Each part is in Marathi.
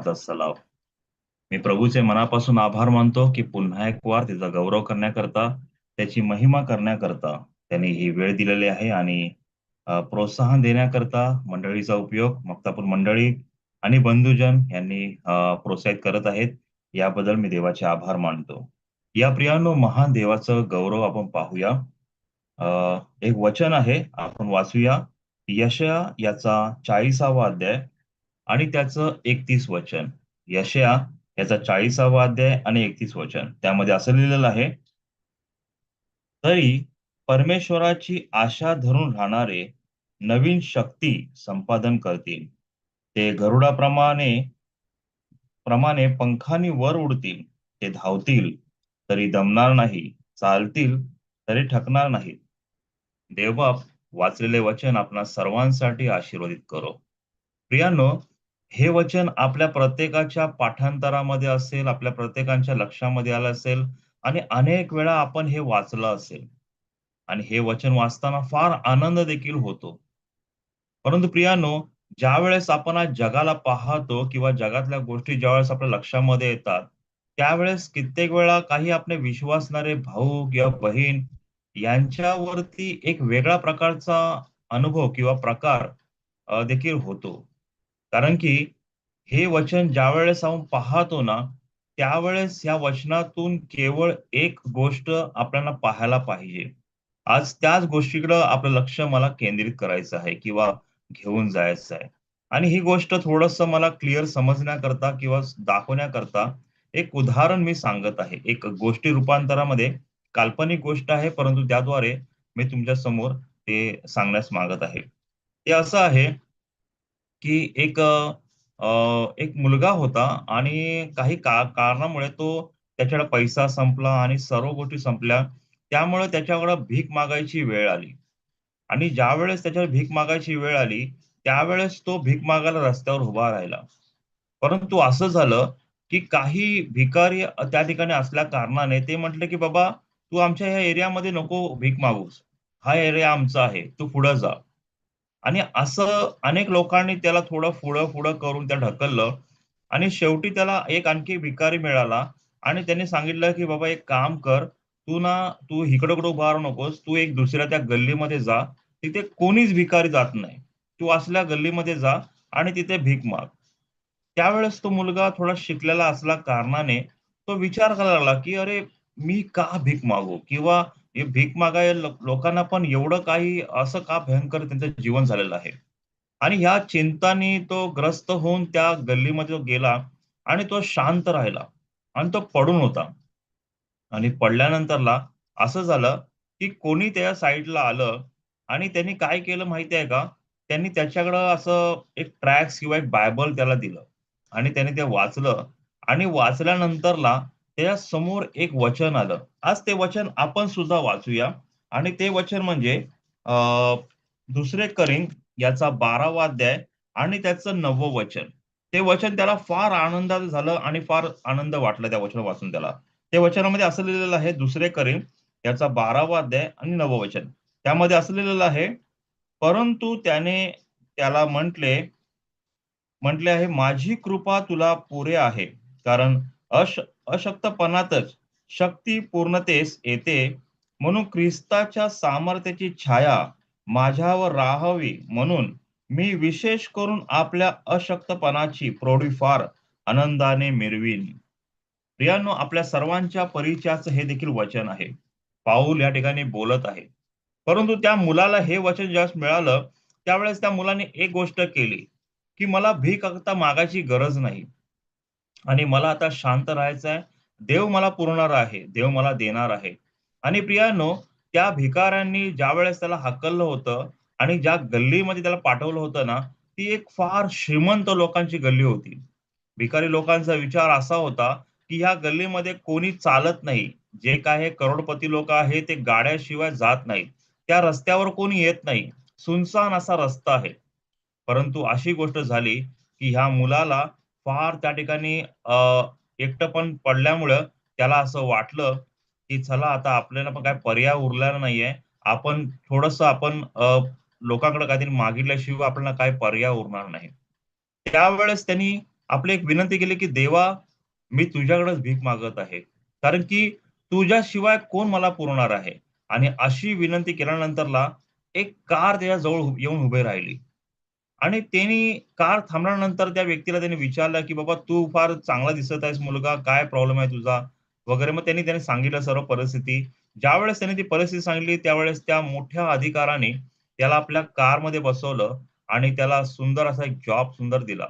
प्रेमाचा सलाव. मी प्रभूचे मनापासून आभार मानतो की पुन्हा एक वार त्याचा गौरव करण्याकरता त्याची महिमा करण्याकरता त्यांनी ही वेळ दिलेली आहे आणि प्रोत्साहन देण्याकरता मंडळीचा उपयोग मक्तापूर मंडळी आणि बंधुजन यांनी प्रोत्साहित करत आहेत. याबद्दल मी देवाचे आभार मानतो. या प्रियानो महान देवाचं गौरव आपण पाहूया. एक वचन आहे आपण वाचूया. यशया याचा चाळीसावा अध्याय. आणि त्याचं एकतीस वचन. यशया याचा चाळीसावा अध्याय आणि एकतीस वचन. त्यामध्ये असं लिहिलेलं आहे तरी परमेश्वराची आशा धरून राहणारे नवीन शक्ती संपादन करतील. ते गरुडाप्रमाणे प्रमाणे पंखानी वर उडतील. ते धावतील तरी दमणार नाही. चालतील तरी ठकणार नाही देवबाप वाचलेले वचन आपणा सर्वांसाठी आशीर्वादित करो. प्रियानो हे वचन आपल्या प्रत्येकाच्या पाठांतरामध्ये असेल आपल्या प्रत्येकाच्या लक्षामध्ये आलं असेल आणि अनेक वेळा आपण हे वाचलं असेल. आणि हे वचन वाचताना फार आनंद देखील होतो. परंतु प्रियानो ज्या वेळेस आपण आज जगाला पाहतो किंवा जगातल्या गोष्टी ज्या वेळेस आपल्या लक्षामध्ये येतात त्यावेळेस कित्येक वेळा काही आपले विश्वासणारे भाऊ किंवा बहीण यांच्यावरती एक वेगळा प्रकारचा अनुभव किंवा प्रकार देखील होतो. कारण की हे वचन ज्या वेळेस आपण पाहतो ना त्यावेळेस या वचनातून केवळ एक गोष्ट आपल्याला पाहायला पाहिजे. आज त्याच गोष्टीकडं आपलं लक्ष मला केंद्रित करायचं आहे किंवा घेऊन जायचं आहे. आणि ही गोष्ट थोडस मला क्लिअर समजण्याकरता किंवा दाखवण्याकरता एक उदाहरण मी सांगत आहे. एक गोष्टी रूपांतरामध्ये काल्पनिक गोष्ट आहे परंतु त्याद्वारे मी तुमच्यासमोर ते सांगण्यास मागत आहे. ते असं आहे की एक एक मुलगा होता आणि काही का कारणामुळे तो त्याच्याकडे पैसा संपला आणि सर्व गोष्टी संपल्या. त्यामुळे त्याच्याकडे भीक मागायची वेळ आली. आणि ज्या वेळेस त्याच्यावर भीक मागायची वेळ आली त्यावेळेस तो भीक मागायला रस्त्यावर उभा राहिला. परंतु असं झालं की काही भिकारी त्या ठिकाणी असल्या कारणाने ते म्हटले की बाबा तू आमच्या ह्या एरियामध्ये नको भीक मागूस. हा एरिया आमचा आहे. तू पुढं जा. आणि असं अनेक लोकांनी त्याला थोडं पुढं पुढं करून त्या ढकललं. आणि शेवटी त्याला एक आणखी भिकारी मिळाला. आणि त्यांनी सांगितलं की बाबा एक काम कर. तू ना तू इकडं कुठं उभा नकोस. तू एक दुसऱ्या त्या गल्लीमध्ये जा. तिथे कोणीच भिकारी जात नाही. तू असल्या गल्लीमध्ये जा आणि तिथे भीक माग. त्यावेळेस तो मुलगा थोडा शिकलेला असला कारणाने तो विचार करायला लागला की अरे मी का भीक मागू? किंवा हे भीक मागाय लोकांना पण एवढं काही असं का भयंकर त्यांचं जीवन झालेलं आहे? आणि ह्या चिंतानी तो ग्रस्त होऊन त्या गल्लीमध्ये तो गेला आणि तो शांत राहिला आणि तो पडून होता. आणि पडल्यानंतरला असं झालं की कोणी त्या साईडला आलं आणि त्यांनी काय केलं माहिती आहे का? त्यांनी त्याच्याकडं असं एक ट्रॅक्स किंवा एक बायबल त्याला दिलं आणि त्याने ते वाचलं आणि वाचल्यानंतरला त्या समोर एक वचन आलं. आज ते वचन आपण सुद्धा वाचूया. आणि ते वचन म्हणजे दुसरे करिंग याचा बारावा अध्याय आणि त्याचं नववं वचन. ते वचन त्याला फार आनंदात झालं आणि फार आनंद वाटला त्या वचन वाचून त्याला. ते वचनामध्ये असं लिहिलेलं आहे दुसरे करीम याचा बारावा अध्याय आणि नवं वचन. त्यामध्ये असं लिहिलेलं आहे परंतु त्याने त्याला म्हटले म्हटले आहे माझी कृपा तुला पुरे आहे. कारण अश अशक्तपणातच शक्ती पूर्णतेस येते. म्हणून ख्रिस्ताच्या सामर्थ्याची छाया माझ्यावर राहावी म्हणून मी विशेष करून आपल्या अशक्तपणाची प्रौढीफार आनंदाने मिरवीन. प्रियानो आपल्या सर्वांच्या परिचयाचं हे देखील वचन आहे. पाऊल या ठिकाणी बोलत आहे. परंतु त्या मुलाला हे वचन ज्यास मिळालं त्यावेळेस त्या मुलाने एक गोष्ट केली की मला भीक आता मागायची गरज नाही. आणि मला आता शांत राहायचं आहे देव मला पुरणार आहे. देव मला देणार आहे. आणि प्रियानो त्या भिकाऱ्यांनी ज्या वेळेस त्याला हकललं होतं आणि ज्या गल्लीमध्ये त्याला पाठवलं होतं ना ती एक फार श्रीमंत लोकांची गल्ली होती. भिकारी लोकांचा विचार असा होता की ह्या गल्लीमध्ये कोणी चालत नाही. जे काय करोडपती लोक आहे ते गाड्याशिवाय जात नाहीत. त्या रस्त्यावर कोणी येत नाही. सुनसान असा रस्ता आहे. परंतु अशी गोष्ट झाली की ह्या मुलाला फार त्या ठिकाणी एकटं पण पडल्यामुळं त्याला असं वाटलं की चला आता आपल्याला पण काय पर्याय उरलेला नाहीये. आपण थोडस आपण लोकांकडे काहीतरी मागितल्याशिवाय आपल्याला काय पर्याय उरणार नाही. त्यावेळेस त्यांनी आपली एक विनंती केली की देवा मी तुझ्याकडेच भीक मागत आहे. कारण की तुझ्याशिवाय कोण मला पुरवणार आहे? आणि अशी विनंती केल्यानंतरला एक कार त्याच्याजवळ येऊन उभे राहिली. आणि त्यांनी कार थांबल्यानंतर त्या व्यक्तीला त्यांनी विचारलं की बाबा तू फार चांगला दिसत आहेस मुलगा काय प्रॉब्लेम आहे तुझा? वगैरे. मग त्यांनी त्यांनी सांगितलं सर्व परिस्थिती. ज्यावेळेस त्यांनी ती परिस्थिती सांगितली त्यावेळेस त्या मोठ्या अधिकाराने त्याला आपल्या कारमध्ये बसवलं आणि त्याला सुंदर असा एक जॉब सुंदर दिला.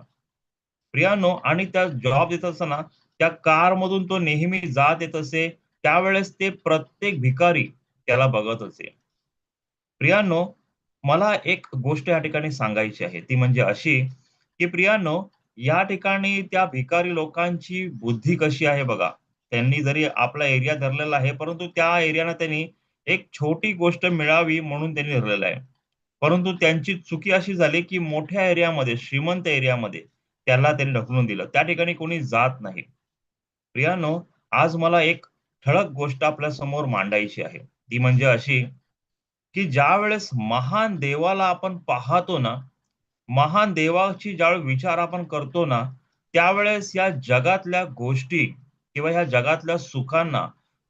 प्रियानो आणि त्या जॉब देत असताना त्या कार मधून तो नेहमी जात येत असे. त्यावेळेस ते प्रत्येक भिकारी त्याला बघत असे. प्रियानो मला एक गोष्ट या ठिकाणी सांगायची आहे. ती म्हणजे अशी की प्रियानो या ठिकाणी त्या भिकारी लोकांची बुद्धी कशी आहे बघा. त्यांनी जरी आपला एरिया धरलेला आहे परंतु त्या एरियानं त्यांनी एक छोटी गोष्ट मिळावी म्हणून त्यांनी धरलेलं आहे. परंतु त्यांची चुकी अशी झाली की मोठ्या एरियामध्ये श्रीमंत एरियामध्ये त्याला त्यांनी ढकलून दिलं. त्या ठिकाणी कोणी जात नाही. प्रियानो आज मला एक ठळक गोष्ट आपल्यासमोर मांडायची आहे. ती म्हणजे अशी की ज्या वेळेस महान देवाला आपण पाहतो ना महान देवाची ज्यावेळेस विचार आपण करतो ना त्यावेळेस या जगातल्या गोष्टी किंवा ह्या जगातल्या सुखांना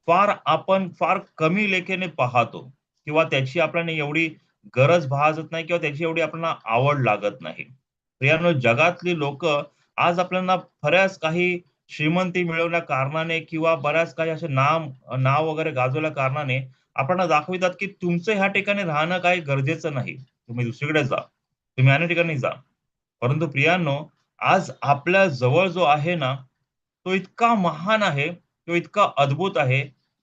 फार आपण फार कमी लेखेने पाहतो. किंवा त्याची आपल्याला एवढी गरज भासत नाही किंवा त्याची एवढी आपल्याला आवड लागत नाही. प्रियानो जगातली लोक आज आपल्याला बऱ्याच काही श्रीमंती मिळवल्या कारणाने किंवा बऱ्याच काही असे नाम नाव वगैरे गाजवल्या कारणाने आपण दाखवितात की तुमचं ह्या ठिकाणी राहणं काही गरजेचं नाही. तुम्ही दुसरीकडे जा. तुम्ही अन्य ठिकाणी जा. परंतु प्रियांनो आज आपल्या जवळ जो आहे ना तो इतका महान आहे तो इतका अद्भुत आहे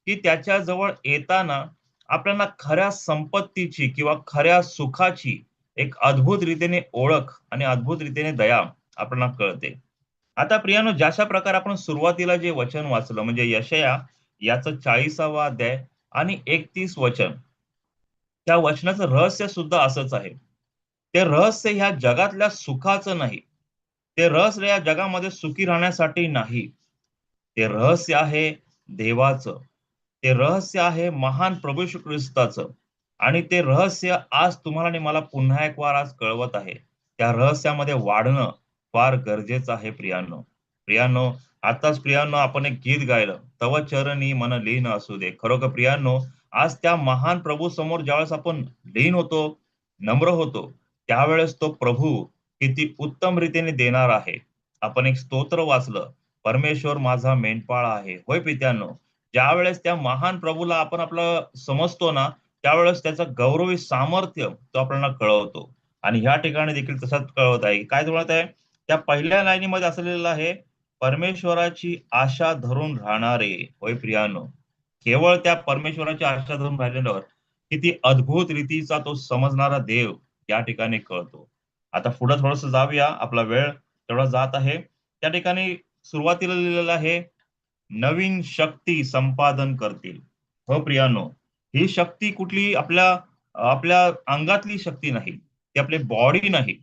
की त्याच्याजवळ येताना आपल्याला खऱ्या संपत्तीची किंवा खऱ्या सुखाची एक अद्भुत रीतीने ओळख आणि अद्भुत रीतीने दया आपल्याला कळते. आता प्रियानो ज्याशा प्रकारे आपण सुरुवातीला जे वचन वाचलं म्हणजे यशया याचं चाळीसावा अध्याय आणि एकतीस वचन. त्या वचनाचं रहस्य सुद्धा असंच आहे. ते रहस्य ह्या जगातल्या सुखाचं नाही. ते रहस्य या जगामध्ये सुखी राहण्यासाठी नाही. ते रहस्य आहे देवाचं. ते रहस्य आहे महान प्रभू येशू ख्रिस्ताचं. आणि ते रहस्य आज तुम्हाला आणि मला पुन्हा एक वार आज कळवत आहे. त्या रहस्यामध्ये वाढणं फार गरजेचं आहे प्रियानो. प्रियानो आताच प्रियांनो आपण एक गीत गायलं. तव चरणी मन लीन असू दे. खरोखर प्रियांनो आज त्या महान प्रभू समोर ज्यावेळेस आपण लीन होतो नम्र होतो त्यावेळेस तो प्रभू किती उत्तम रीतीने देणार आहे. आपण एक स्तोत्र वाचलं. परमेश्वर माझा मेंढपाळ आहे. होय पित्यांनो ज्यावेळेस त्या महान प्रभूला आपण आपलं समजतो ना त्यावेळेस त्याचं गौरवी सामर्थ्य तो आपल्याला कळवतो. आणि ह्या ठिकाणी देखील तसंच कळवत आहे. काय म्हणत आहे? त्या पहिल्या लाईनीमध्ये असलेलं आहे परमेश्वराची आशा धरून राहणारे होय प्रियानो? केवळ त्या परमेश्वराची आशा धरून राहिल्यावर किती अद्भुत रीतीचा तो समजणारा देव या ठिकाणी कळतो. आता पुढे थोडस जाऊया आपला वेळ तेवढा जात आहे. त्या ठिकाणी सुरुवातीला लिहिलेलं आहे नवीन शक्ती संपादन करतील. हो प्रियानो ही शक्ती कुठली आपल्या आपल्या अंगातली शक्ती नाही ती आपली बॉडी नाही.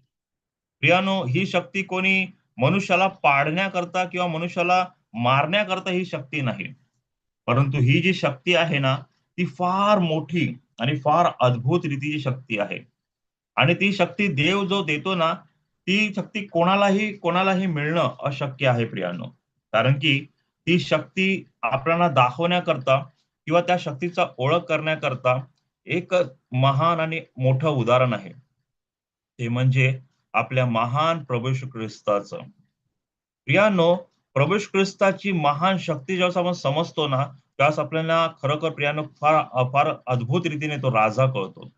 प्रियानो ही शक्ती कोणी मनुष्याला पाडण्याकरता किंवा मनुष्याला मारण्याकरता ही शक्ती नाही. परंतु ही जी शक्ती आहे ना ती फार मोठी आणि फार अद्भुत रीतीची शक्ती आहे. आणि ती शक्ती देव जो देतो ना ती शक्ती कोणालाही कोणालाही मिळणं अशक्य आहे प्रियानो. कारण की ती शक्ती आपल्याला दाखवण्याकरता किंवा त्या शक्तीचा ओळख करण्याकरता एक महान आणि मोठं उदाहरण आहे. ते म्हणजे आपल्या महान प्रभू ख्रिस्ताचं. प्रियानो प्रभू ख्रिस्ताची महान शक्ती ज्यावेळेस आपण समजतो ना त्यावेळेस आपल्याला खरोखर प्रियानो फार फार अद्भुत रीतीने तो राजा कळतो.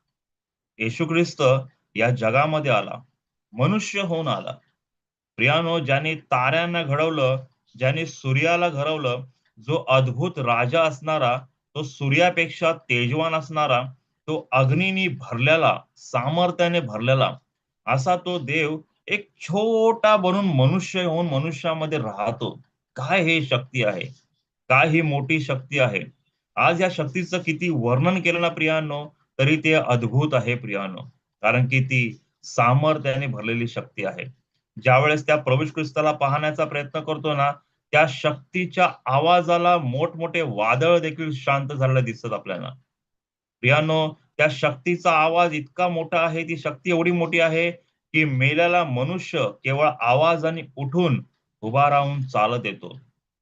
येशू ख्रिस्त या जगामध्ये आला. मनुष्य होऊन आला. प्रियानो ज्याने ताऱ्यांना घडवलं ज्याने सूर्याला घडवलं जो अद्भुत राजा असणारा तो सूर्यापेक्षा तेजवान असणारा तो अग्नीनी भरलेला सामर्थ्याने भरलेला असा तो देव एक छोटा बनून मनुष्य होऊन मनुष्यामध्ये राहतो. काय हे शक्ती आहे? काय ही मोठी शक्ती आहे? आज या शक्तीचं किती वर्णन केलं ना प्रियानो तरी ते अद्भुत आहे प्रियानो. कारण की ती सामर्थ्याने भरलेली शक्ती आहे. ज्यावेळेस त्या प्रवेश ख्रिस्ताला पाहण्याचा प्रयत्न करतो ना त्या शक्तीच्या आवाजाला मोठमोठे वादळ देखील शांत झालेले दिसतात आपल्याला. प्रियानो त्या शक्तीचा आवाज इतका मोठा आहे ती शक्ती एवढी मोठी आहे की मेल्याला मनुष्य केवळ आवाज आणि उठून उभा राहून चालत येतो.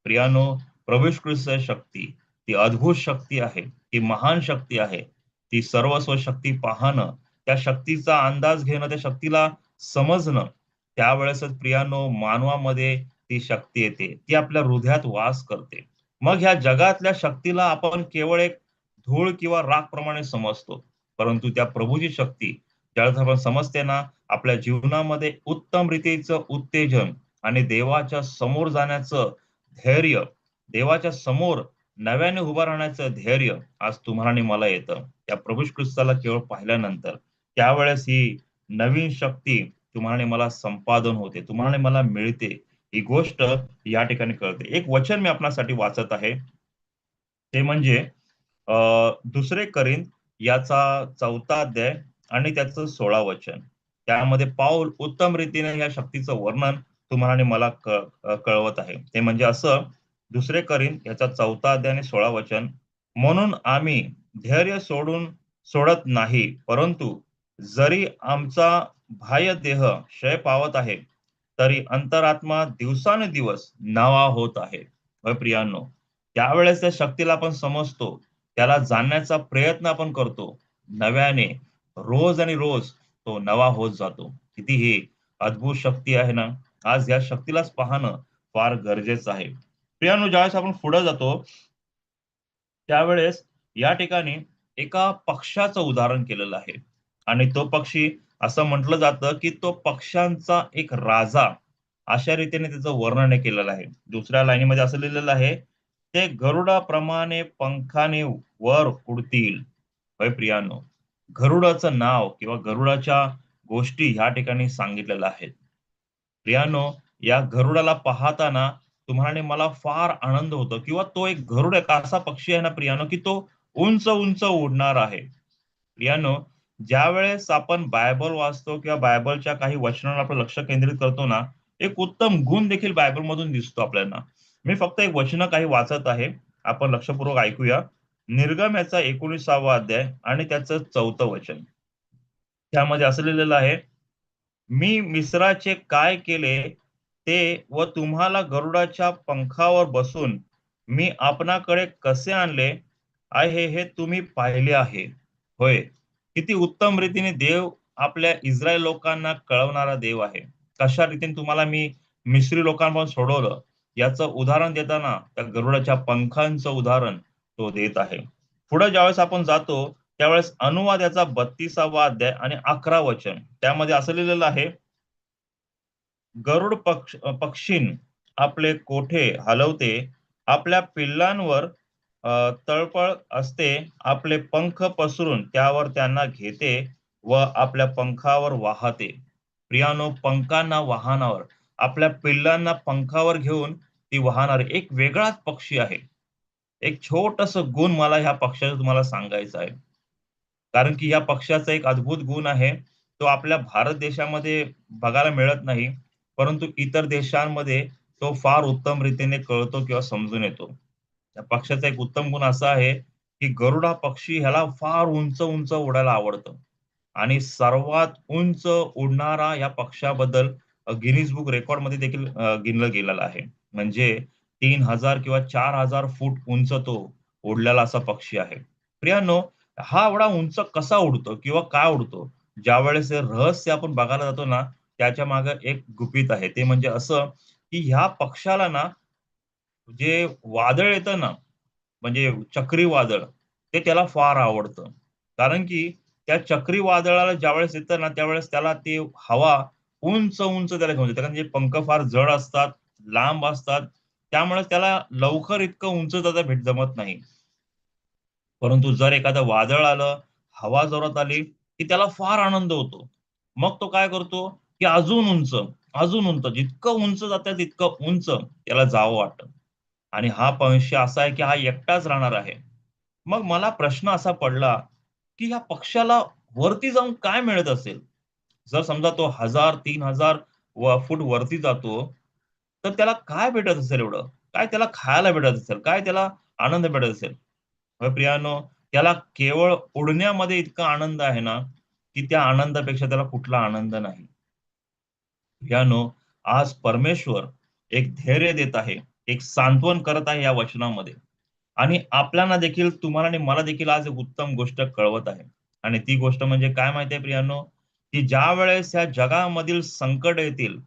प्रियानो प्रविष्कृत शक्ती ती अद्भुत शक्ती आहे ती महान शक्ती आहे. ती सर्वस्व शक्ती पाहणं त्या शक्तीचा अंदाज घेणं त्या शक्तीला समजणं त्यावेळेसच प्रियानो मानवामध्ये ती शक्ती येते ती आपल्या हृदयात वास करते. मग ह्या जगातल्या शक्तीला आपण केवळ एक धूळ किंवा राग प्रमाणे समजतो. परंतु त्या प्रभूची शक्ती ज्याला आपण समजते ना आपल्या जीवनामध्ये उत्तम रीतीचं उत्तेजन आणि देवाच्या समोर जाण्याचं धैर्य देवाच्या समोर नव्याने उभं राहण्याचं धैर्य आज तुम्हाला आणि मला येतं. त्या प्रभू ख्रिस्ताला केवळ पाहिल्यानंतर. त्यावेळेस ही नवीन शक्ती तुम्हाला आणि मला संपादन होते तुम्हाला आणि मला मिळते. ही गोष्ट या ठिकाणी कळते. एक वचन मी आपणासाठी वाचत आहे. ते म्हणजे दुसरे करीन याचा चौथा अध्याय आणि त्याचं सोळा वचन. त्यामध्ये पाऊल उत्तम रीतीने या शक्तीचं वर्णन तुम्हाला आणि मला कळवत आहे. ते म्हणजे असं दुसरे करीन याचा चौथा अध्याय आणि सोळा वचन म्हणून आम्ही धैर्य सोडून सोडत नाही परंतु जरी आमचा बाह्य देह क्षय पावत आहे तरी अंतरात्मा दिवसानुदिवस नवा होत आहे. प्रियांनो त्यावेळेस त्या शक्तीला आपण समजतो त्याला जाणण्याचा प्रयत्न आपण करतो. नव्याने रोज आणि रोज तो नवा होत जातो. किती ही अद्भुत शक्ती आहे ना आज या शक्तीलाच पाहणं फार गरजेचं आहे. प्रियानो ज्यावेळेस आपण पुढे जातो त्यावेळेस या ठिकाणी एका पक्षाचं उदाहरण केलेलं आहे. आणि तो पक्षी असं म्हटलं जातं की तो पक्ष्यांचा एक राजा अशा रीतीने त्याचं वर्णन केलेलं आहे. दुसऱ्या लाईनीमध्ये असं लिहिलेलं आहे ते गरुडाप्रमाणे पंखाने वर उडतील. प्रियानो? गरुडाचं नाव किंवा गरुडाच्या गोष्टी ह्या ठिकाणी सांगितलेल्या आहेत प्रियानो या गरुडाला पाहताना तुम्हाला मला फार आनंद होतो किंवा तो एक गरुड एक असा पक्षी आहे ना प्रियानो की तो उंच उंच उडणार आहे. प्रियानो ज्या वेळेस आपण बायबल वाचतो किंवा बायबलच्या काही वचनावर आपलं लक्ष केंद्रित करतो ना एक उत्तम गुण देखील बायबल मधून दिसतो आपल्याला. मी फक्त एक वचन काही वाचत आहे. आपण लक्षपूर्वक ऐकूया. निर्गम याचा एकोणीसावा अध्याय आणि त्याचं चौथं वचन. त्यामध्ये असं लिहिलेलं आहे मी मिश्राचे काय केले ते व तुम्हाला गरुडाच्या पंखावर बसून मी आपणाकडे कसे आणले आहे हे तुम्ही पाहिले आहे. होय किती उत्तम रीतीने देव आपल्या इस्रायल लोकांना कळवणारा देव आहे. कशा रीतीने तुम्हाला मी मिश्री लोकांपासून सोडवलं? याचं उदाहरण देताना त्या गरुडाच्या पंखांचं उदाहरण तो देत आहे. पुढे ज्यावेळेस आपण जातो त्यावेळेस अनुवाद याचा बत्तीसावा अध्याय आणि अकरा वचन. त्यामध्ये असं लिहिलेलं आहे गरुड पक्ष पक्षीन आपले कोठे हलवते? आपल्या पिल्लांवर तळपळ असते. आपले पंख पसरून त्यावर त्यांना घेते व आपल्या पंखावर वाहते. प्रियानो पंखांना वाहनावर. आपल्या पिल्लांना पंखावर घेऊन ती वाहणारे. एक वेगळाच पक्षी आहे. एक छोटस गुण मला ह्या पक्षाचा तुम्हाला सांगायचं आहे. कारण की या पक्षाचा एक अद्भुत गुण आहे. तो आपल्या भारत देशामध्ये बघायला मिळत नाही. परंतु इतर देशांमध्ये तो फार उत्तम रीतीने कळतो किंवा समजून येतो. या पक्षाचा एक उत्तम गुण असा आहे की गरुडा पक्षी ह्याला फार उंच उंच उडायला आवडतं. आणि सर्वात उंच उडणारा या पक्षाबद्दल गिनीज बुक रेकॉर्डमध्ये देखील गिनलं गेलेलं आहे. म्हणजे तीन हजार किंवा चार हजार फूट उंच तो उडलेला असा पक्षी आहे. प्रियानो हा एवढा उंच कसा उडतो किंवा काय उडतो? ज्या वेळेस रहस्य आपण बघायला जातो ना त्याच्यामागे एक गुपित आहे. ते म्हणजे असं की ह्या पक्षाला ना जे वादळ येतं ना म्हणजे चक्रीवादळ ते त्याला फार आवडतं. कारण की त्या चक्रीवादळाला ज्यावेळेस येतं ना त्यावेळेस त्याला ते हवा उंच उंच त्याला घेऊन कारण जे पंख फार जड असतात लांब असतात त्यामुळे त्याला लवकर इतकं उंच जाता भेट जमत नाही. परंतु जर एखादं वादळ आलं हवा जोरात आली की त्याला फार आनंद होतो. मग तो काय करतो की अजून उंच अजून उंच जितकं उंच जातं तितकं उंच त्याला जावं वाटत. आणि हा पंश असा आहे की हा एकटाच राहणार आहे. मग मला प्रश्न असा पडला की ह्या पक्षाला वरती जाऊन काय मिळत असेल? जर समजा तो हजार तीन हजार फूट वरती जातो तर त्याला काय भेटत असेल एवढं? काय त्याला खायला भेटत असेल? काय त्याला आनंद भेटत असेल? प्रियानो त्याला केवळ उडण्यामध्ये इतका आनंद आहे ना की त्या आनंदापेक्षा त्याला कुठला आनंद नाही. प्रियानो आज परमेश्वर एक धैर्य देत आहे एक सांत्वन करत आहे या वचनामध्ये. आणि आपल्याला देखील तुम्हाला आणि मला देखील आज एक उत्तम गोष्ट कळवत आहे. आणि ती गोष्ट म्हणजे काय माहिती आहे प्रियांनो? की ज्या वेळेस या जगामधील संकट येतील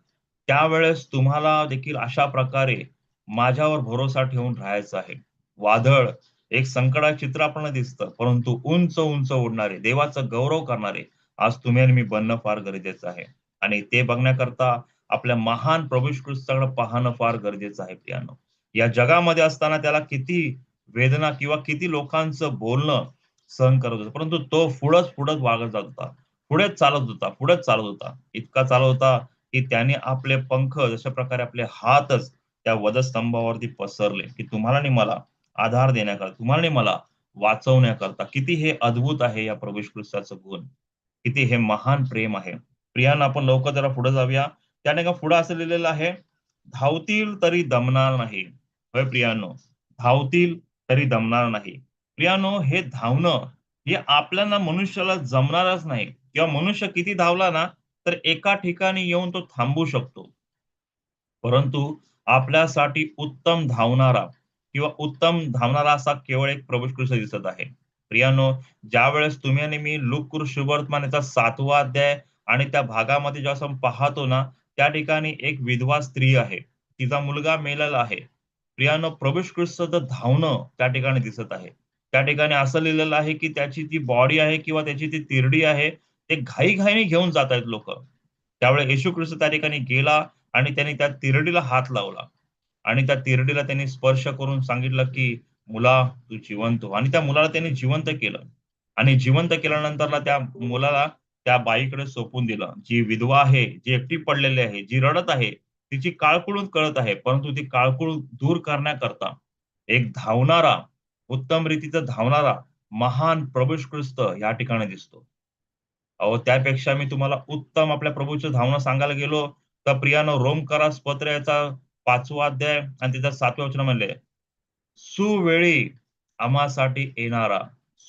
त्यावेळेस तुम्हाला देखील अशा प्रकारे माझ्यावर भरोसा ठेवून राहायचं आहे. वादळ एक संकटा चित्र आपल्याला दिसतं परंतु उंच उंच उडणारे देवाचं गौरव करणारे आज तुम्ही आणि मी बनणं फार गरजेचं आहे. आणि ते बघण्याकरता आपल्या महान प्रभू ख्रिस्ताकडे पाहणं फार गरजेचं आहे प्रियानो. या जगामध्ये असताना त्याला किती वेदना किंवा किती लोकांचं बोलणं सहन करत होतं परंतु तो पुढंच पुढंच वागत जात होता. पुढेच चालत होता पुढेच चालत होता. इतका चालत होता की त्याने आपले पंख जशा प्रकारे आपले हातच त्या वधस्तंभावरती पसरले की तुम्हाला आणि मला आधार देण्याकरता तुम्हाला आणि मला वाचवण्याकरता. किती हे अद्भुत आहे या प्रवेश ख्रिस्ताचं गुण. किती हे महान प्रेम आहे. प्रियानं आपण लवकर जरा पुढे जाऊया. त्याने का पुढे असं लिहिलेलं आहे? धावतील तरी दमणार नाही. होय प्रियानो धावतील तरी दमणार नाही. प्रियानो हे धावणं हे आपल्याला मनुष्याला जमणारच नाही. किंवा मनुष्य किती धावला ना तर एका ठिकाणी येऊन तो थांबू शकतो. परंतु आपल्यासाठी उत्तम धावणारा किंवा उत्तम धावणारा असा केवळ एक प्रभू कृष्ण दिसत आहे. प्रियानो ज्या वेळेस तुम्ही आणि मी लुक शुभवर्तमान याचा सातवा अध्याय आणि त्या भागामध्ये जेव्हा आपण पाहतो ना त्या ठिकाणी एक विधवा स्त्री आहे. तिचा मुलगा मेलेला आहे. प्रियानो प्रभू कृष्णाचं धावणं त्या ठिकाणी दिसत आहे. त्या ठिकाणी असं लिहिलेलं आहे की त्याची ती बॉडी आहे किंवा त्याची ती तिरडी आहे. ते घाईघाईने घेऊन जात आहेत लोक. त्यावेळेस येशू ख्रिस्त त्या ठिकाणी गेला आणि त्याने त्या तिरडीला हात लावला. आणि त्या तिरडीला त्यांनी स्पर्श करून सांगितलं की मुला तू जिवंत हो. आणि त्या मुलाला त्यांनी जिवंत केलं. आणि जिवंत केल्यानंतरला त्या मुलाला त्या बाईकडे सोपून दिलं. जी विधवा आहे जी एकटी पडलेली आहे जी रडत आहे तिची काळकुळून कळत आहे परंतु ती काळकुळ दूर करण्याकरता एक धावणारा उत्तम रीतीचा धावणारा महान प्रभू ख्रिस्त या ठिकाणी दिसतो. अहो त्यापेक्षा मी तुम्हाला उत्तम आपल्या प्रभूचं धावणं सांगायला गेलो तर प्रियानो रोमकरास पत्र याचा पाचवा अध्याय आणि त्याचा सातव्या वचन म्हणले सुवेळी आम्हासाठी येणारा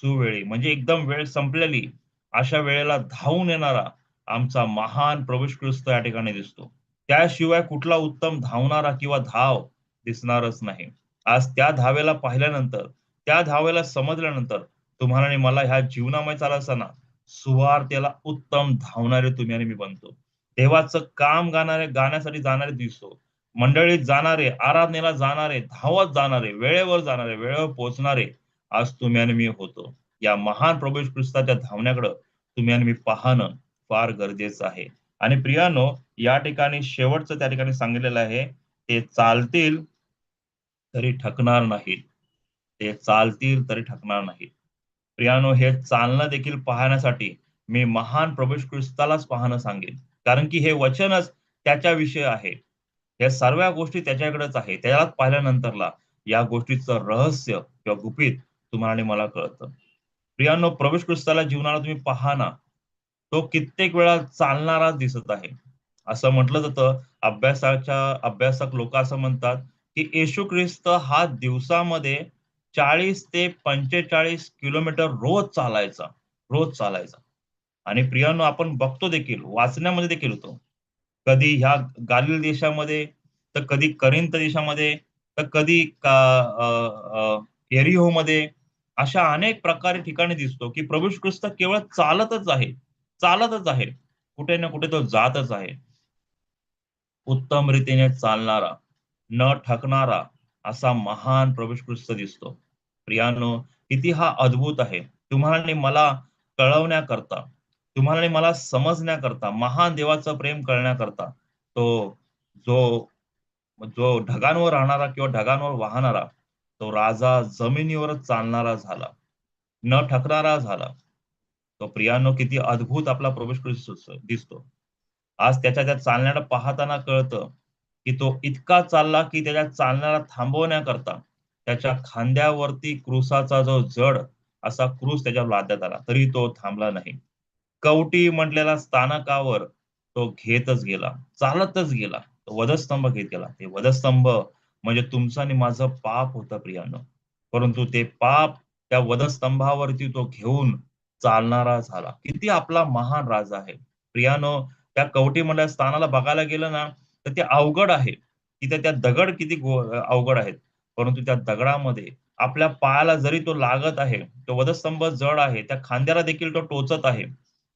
सुवेळी म्हणजे एकदम वेळ संपलेली अशा वेळेला धावून येणारा आमचा महान प्रवेश ख्रिस्त या ठिकाणी दिसतो. त्याशिवाय कुठला उत्तम धावणारा किंवा धाव दिसणारच नाही. आज त्या धावेला पाहिल्यानंतर त्या धावेला समजल्यानंतर तुम्हाला आणि मला ह्या जीवनामध्ये चालत असताना सुवार्तेला उत्तम धावणारे तुम्ही आणि मी बनतो. देवाचं काम गाणारे गाण्यासाठी जाणारे दिसतो मंडळीत जाणारे आराधनेला जाणारे धावत जाणारे वेळेवर जाणारे वेळेवर पोहोचणारे आज तुम्ही आणि मी होतो. या महान प्रवेश ख्रिस्ताच्या धावण्याकडं तुम्ही आणि मी पाहणं फार गरजेचं आहे. आणि प्रियानो या ठिकाणी शेवटचं त्या ठिकाणी सांगितलेलं आहे ते चालतील तरी ठकणार नाहीत. ते चालतील तरी ठकणार नाहीत. प्रियानो हे चालणं देखील पाहण्यासाठी मी महान प्रभू ख्रिस्तालाच पाहणं सांगेन. कारण की हे वचनच त्याच्याविषयी आहे. या सर्व गोष्टी त्याच्याकडेच आहे त्यालाच पाहिल्यानंतरला या गोष्टीचं रहस्य किंवा गुपित तुम्हाला आणि मला कळतं. प्रियानो प्रवेश ख्रिस्ताला जीवनाला तुम्ही पहा ना तो कित्येक वेळा चालणारा दिसत आहे. असं म्हटलं जातं. अभ्यासाच्या अभ्यासक लोक असं म्हणतात की येशू ख्रिस्त हा दिवसामध्ये चाळीस ते पंचेचाळीस किलोमीटर रोज चालायचा रोज चालायचा. आणि प्रियानो आपण बघतो देखील वाचण्यामध्ये देखील होतो. कधी ह्या गालिल देशामध्ये तर कधी करिंत देशामध्ये तर कधी एरिहो मध्ये अशा अनेक प्रकारे ठिकाणी दिसतो की प्रभू ख्रिस्त केवळ चालतच आहे चालतच आहे. कुठे ना कुठे तो जातच आहे. उत्तम रीतीने चालणारा न ठकणारा असा महान प्रभू ख्रिस्त दिसतो. प्रियानो किती हा अद्भुत आहे. तुम्हाला मला कळवण्याकरता तुम्हाला मला समजण्याकरता महान देवाचं प्रेम करण्याकरता तो जो जो ढगांवर राहणारा किंवा ढगांवर वाहणारा तो राजा जमिनीवर चालणारा झाला न ठकणारा झाला. तो प्रियानो किती अद्भुत आपला प्रवेश दिसतो. आज त्याच्या त्या चालण्याला पाहताना कळतं की तो इतका चालला की त्याच्या चालण्याला थांबवण्याकरता त्याच्या खांद्यावरती क्रुसाचा जो जड असा क्रूस त्याच्यावर लादण्यात आला. तरी तो थांबला नाही. कवटी म्हटलेल्या स्थानकावर तो घेतच गेला. चालतच गेला. तो वधस्तंभ घेत गेला. ते वधस्तंभ म्हणजे तुमचं आणि माझं पाप होतं प्रियानं. परंतु ते पाप त्या वधस्तंभावरती तो घेऊन चालणारा झाला. किती आपला महान राजा आहे. प्रियानो त्या कवटी मंडळ स्थानाला बघायला गेलं ना तर ते अवघड आहे. तिथे त्या दगड किती गो अवघड आहेत. परंतु त्या दगडामध्ये आपल्या पायाला जरी तो लागत आहे तो वधस्तंभ जड आहे त्या खांद्याला देखील तो टोचत आहे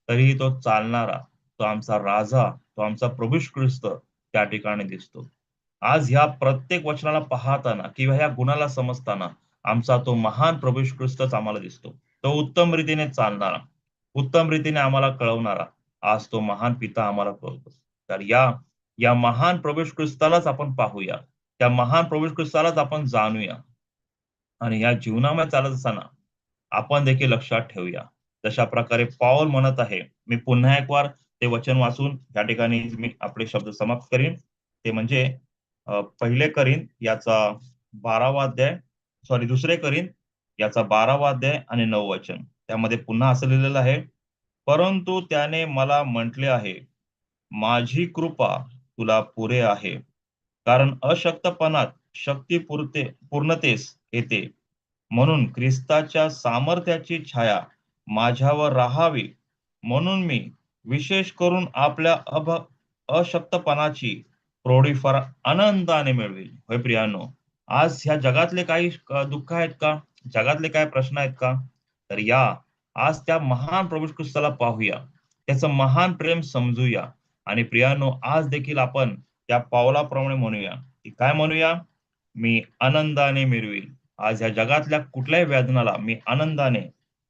तरीही तो चालणारा तो आमचा राजा तो आमचा प्रभू ख्रिस्त त्या ठिकाणी दिसतो. आज ह्या प्रत्येक वचनाला पाहताना किंवा ह्या गुणाला समजताना आमचा तो महान प्रभू ख्रिस्तच आम्हाला दिसतो. तो उत्तम रीतीने चालणारा उत्तम रीतीने आम्हाला कळवणारा आज तो महान पिता आम्हाला कळवतो तर या या महान प्रभू ख्रिस्तालाच आपण पाहूया. त्या महान प्रवेश ख्रिस्तालाच आपण जाणूया. आणि या जीवनामध्ये चालत असताना आपण देखील लक्षात ठेवूया. जशा प्रकारे पाऊल म्हणत आहे मी पुन्हा एक वार ते वचन वाचून या ठिकाणी मी आपले शब्द समाप्त करीन. ते म्हणजे पहिले करीन याचा बारावा अध्याय सॉरी दुसरे करीन याचा बारावा अध्याय आणि नऊ वचन. त्यामध्ये पुन्हा असं लिहिलेलं आहे परंतु त्याने मला म्हटले आहे माझी कृपा तुला पुरे आहे. कारण अशक्तपणात शक्ती पुरते पूर्णतेस येते. म्हणून ख्रिस्ताच्या सामर्थ्याची छाया माझ्यावर राहावी. म्हणून मी विशेष करून आपल्या अभ अशक्तपणाची प्रौढी फार आनंदाने मिळवेल. होय प्रियानो आज ह्या जगातले काही दुःख आहेत का? जगातले काय प्रश्न आहेत का? तर या आज त्या महान प्रभू ख्रिस्ताला पाहूया. त्याचं महान प्रेम समजूया. आणि प्रियानो आज देखील आपण त्या पावलाप्रमाणे म्हणूया. की काय म्हणूया? मी आनंदाने मिरवील आज ह्या जगातल्या कुठल्याही वेदनाला मी आनंदाने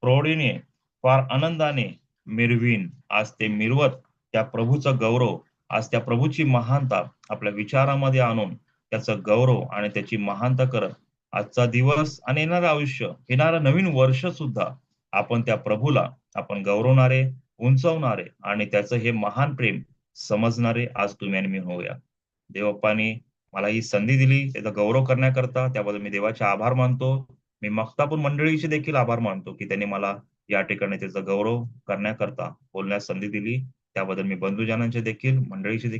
प्रौढीने फार आनंदाने मिरवीन. आज ते मिरवत त्या प्रभूचा गौरव आज त्या प्रभूची महानता आपल्या विचारामध्ये आणून त्याचं गौरव आणि त्याची महानता करत आजचा दिवस आणि येणारं आयुष्य येणारं नवीन वर्ष सुद्धा आपण त्या प्रभूला आपण गौरवणारे उंचवणारे आणि त्याचं हे महान प्रेम समजणारे आज तुम्ही आणि मी होऊया. देवप्पानी मला ही संधी दिली त्याचा गौरव करण्याकरता. त्याबद्दल मी देवाचे आभार मानतो. मी मक्तापूर मंडळीचे देखील आभार मानतो की त्यांनी मला या ठिकाणी त्याचा गौरव करण्याकरता बोलण्यास संधी दिली. त्याबद्दल मी बंधुजनांचे देखील मंडळीचे देखील